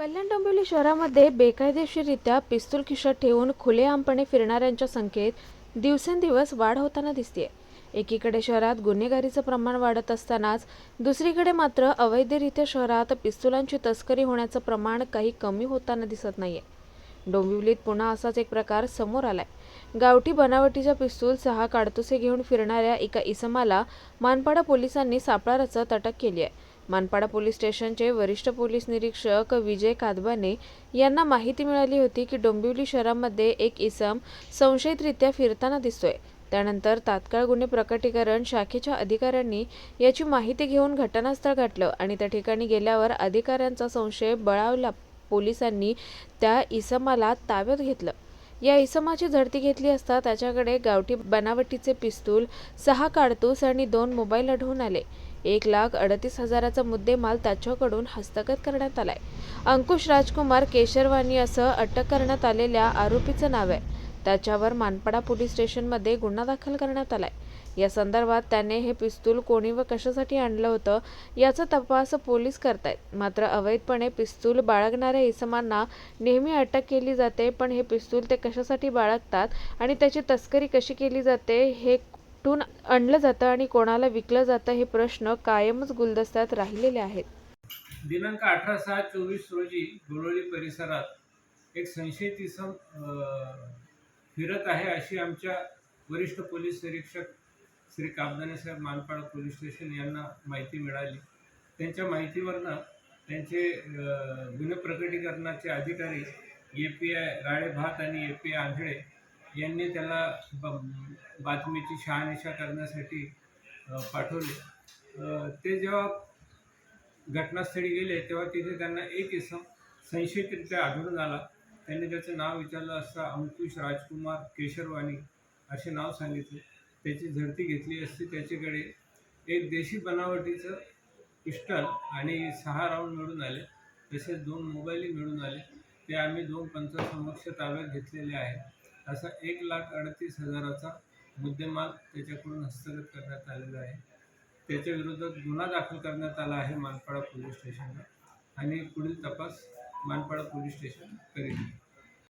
कल्याण डोंबिवली शहरामध्ये बेकायदेशीररित्या पिस्तूल खिशात ठेवून खुलेआमपणे फिरणाऱ्यांच्या संख्येत दिवसेंदिवस वाढ होताना दिसते एकीकडे शहरात गुन्हेगारीचं प्रमाण वाढत असतानाच दुसरीकडे मात्र अवैधरित्या शहरात पिस्तुलांची तस्करी होण्याचं प्रमाण काही कमी होताना दिसत नाहीये. डोंबिवलीत पुन्हा असाच एक प्रकार समोर आलाय. गावठी बनावटीच्या पिस्तूल सहा काडतुसे घेऊन फिरणाऱ्या एका इसमाला मानपाडा पोलिसांनी सापळा रचत अटक केली आहे मानपाडा पोलीस स्टेशनचे वरिष्ठ पोलीस निरीक्षक विजय कादबाने यांना माहिती मिळाली होती की डोंबिवली शहरामध्ये एक इसम संशयितरित्या फिरताना दिसतोय. त्यानंतर तात्काळ गुन्हे प्रकटीकरण शाखेच्या अधिकाऱ्यांनी याची माहिती घेऊन घटनास्थळ गाठलं आणि त्या ठिकाणी गेल्यावर अधिकाऱ्यांचा संशय बळावला. पोलिसांनी त्या इसमाला ताब्यात घेतलं. या इसमाची झडती घेतली असता त्याच्याकडे गावठी बनावटीचे पिस्तूल सहा काडतूस आणि दोन मोबाईल आढळून आले. एक लाख अडतीस हजाराचा मुद्देमाल त्याच्याकडून हस्तगत करण्यात आलाय. अंकुश राजकुमार केशरवानी असं अटक करण्यात आलेल्या आरोपीचं नाव आहे. त्याच्यावर मानपाडा पोलीस स्टेशनमध्ये गुन्हा दाखल करण्यात आलाय. या संदर्भात त्याने हे पिस्तूल कोणी व कशासाठी आणलं होतं याचा तपास पोलीस करतायत. मात्र अवैधपणे पिस्तूल बाळगणाऱ्या इसमांना नेहमी अटक केली जाते पण हे पिस्तूल ते कशासाठी बाळगतात आणि त्याची तस्करी कशी केली जाते हे कुठून आणलं जातं आणि कोणाला विकलं जातं हे प्रश्न कायमच गुलदस्त्यात राहिलेले आहेत. दिनांक अठरा सहा चोवीस रोजी गोळवली परिसरात एक संशयित इसम फिरत आहे अशी आमच्या वरिष्ठ पोलीस निरीक्षक श्री कामदाने साहेब मानपाडा पोलीस स्टेशन यांना माहिती मिळाली. त्यांच्या माहितीवरनं त्यांचे गुन्हे प्रकटीकरणाचे अधिकारी ए पी आय राळेभात आणि ए पी आय आंधळे यांनी त्याला ब बातमीची शहानिशा करण्यासाठी पाठवले. ते जेव्हा घटनास्थळी गेले तेव्हा तिथे त्यांना एक इसम संशयितरित्या आढळून आला. त्यांनी त्याचं नाव विचारलं असता अंकुश राजकुमार केशरवाणी असे नाव सांगितले. त्याची झडती घेतली असती. त्याच्याकडे एक देशी बनावटीचं पिस्टल आणि सहा राऊंड मिळून आले. तसेच दोन मोबाईलही मिळून आले. ते आम्ही दोन पंचासमक्ष ताब्यात घेतलेले आहे असा एक लाख अडतीस हजाराचा मुद्देमाल त्याच्याकडून हस्तगत करण्यात आलेला आहे. त्याच्या विरोधात गुन्हा दाखल करण्यात आला आहे मानपाडा पोलीस स्टेशनला. आणि पुढील तपास मानपाडा पोलीस स्टेशन करेल